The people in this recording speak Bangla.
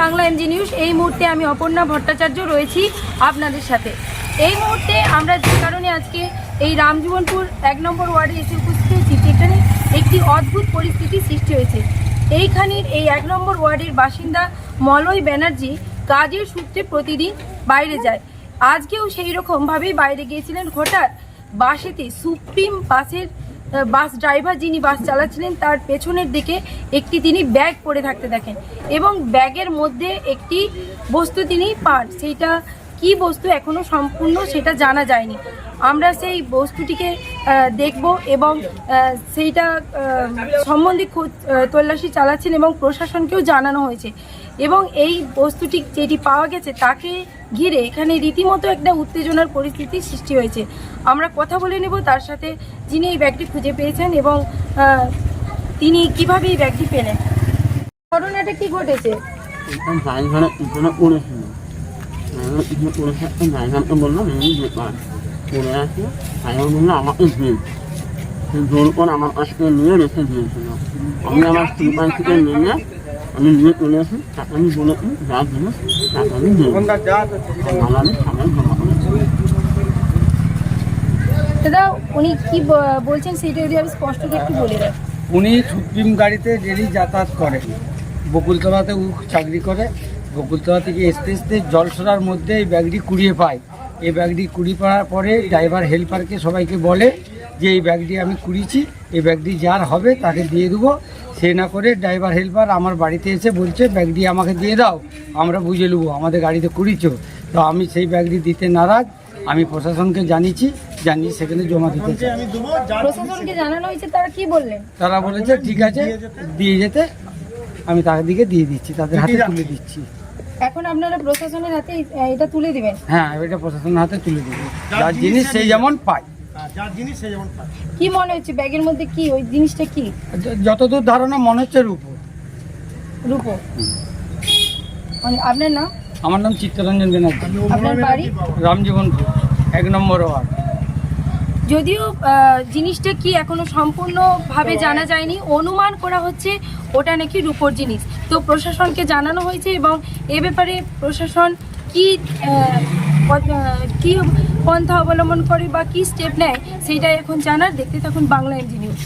বাংলা নিউজ, এই মুহূর্তে আমি অপর্ণা ভট্টাচার্য রয়েছি আপনাদের সাথে। এই মুহূর্তে আমরা যে কারণে আজকে এই রামজীবনপুর এক নম্বর ওয়ার্ডে এসে উপস্থিত হয়েছি, সেখানে একটি অদ্ভুত পরিস্থিতি সৃষ্টি হয়েছে। এইখানের এই এক নম্বর ওয়ার্ডের বাসিন্দা মলয় ব্যানার্জি কাজের সূত্রে প্রতিদিন বাইরে যায়। আজকেও সেই রকমভাবেই বাইরে গিয়েছিলেন, হঠাৎ বাসেতে সুপ্রিম বাসের বাস ড্রাইভার যিনি বাস চালাচ্ছিলেন, তার পেছনের দিকে একটি তিনি ব্যাগ পরে থাকতে দেখেন এবং ব্যাগের মধ্যে একটি বস্তু তিনি পান। সেইটা কি বস্তু এখনও সম্পূর্ণ সেটা জানা যায়নি। আমরা সেই বস্তুটিকে দেখব এবং সেইটা সম্বন্ধে তল্লাশি চালাচ্ছেন এবং প্রশাসনকেও জানানো হয়েছে। এবং এই বস্তুটি যেটি পাওয়া গেছে তাকে ঘিরে এখানে রীতিমতো একটা উত্তেজনার পরিস্থিতির সৃষ্টি হয়েছে। আমরা কথা বলে নেব তার সাথে যিনি এই ব্যাগটি খুঁজে পেয়েছেন এবং তিনি কীভাবে এই ব্যাগটি পেলেন। ঘটনাটা কি ঘটেছে? বললাম। পড়ে আছে ড্রাইভার বলল আমাকে দিন সে জোর করে আমার কাছ থেকে নিয়ে রেখে দিয়েছিল আমি আমার স্লিপার থেকে নিয়ে আমি নিয়ে চলে আসি তাকে আমি বলেছি যা জিনিস তাকে আমি দিই আমি সবাই জমা উনি কি বলছেন সেটা যদি আমি স্পষ্ট করে উনি সুপ্রিম গাড়িতে ডেলি যাতায়াত করে বকুলতলাতে চাকরি করে বকুলতলা থেকে আসতে আসতে জলসরার মধ্যে এই ব্যাগটি কুড়িয়ে পায়। এই ব্যাগটি কুড়িয়ে পাওয়ার পরে ড্রাইভার হেল্পারকে সবাইকে বলে যে এই ব্যাগটি আমি কুড়িয়েছি এই ব্যাগটি যার হবে তাকে দিয়ে দেবো। সে না করে ড্রাইভার হেল্পার আমার বাড়িতে এসে বলছে ব্যাগটি আমাকে দিয়ে দাও আমরা বুঝে নেব আমাদের গাড়িতে কুড়িয়েছো। তো আমি সেই ব্যাগটি দিতে নারাজ আমি প্রশাসনকে জানিয়েছি জানিয়ে সেখানে জমা দিতে তারা তারা বলেছে ঠিক আছে দিয়ে যেতে আমি তাদেরকে দিয়ে দিচ্ছি তাদের হাতে তুলে দিচ্ছি। এখন আপনারা প্রশাসনের হাতে এটা তুলে দিবেন? হ্যাঁ এটা প্রশাসনের হাতে তুলে দিব যার জিনিস সেই যেমন পায়। কি মনে হচ্ছে ব্যাগের মধ্যে কি? ওই জিনিসটা কি? যতদূর ধারণা মনে হচ্ছে রূপো। রূপো? মানে আপনার নাম? আমার নাম চিত্তরঞ্জন ব্যানার্জি আপনার বাড়ি? রামজীবনপুর এক নম্বর ওয়ার্ড। যদিও জিনিসটা কি এখনও সম্পূর্ণভাবে জানা যায়নি অনুমান করা হচ্ছে ওটা নাকি রূপোর জিনিস। তো প্রশাসনকে জানানো হয়েছে এবং এ ব্যাপারে প্রশাসন কি কি পন্থা অবলম্বন করে বা কি স্টেপ নেয় সেটাই এখন জানার। দেখতে তখন বাংলা নিউজ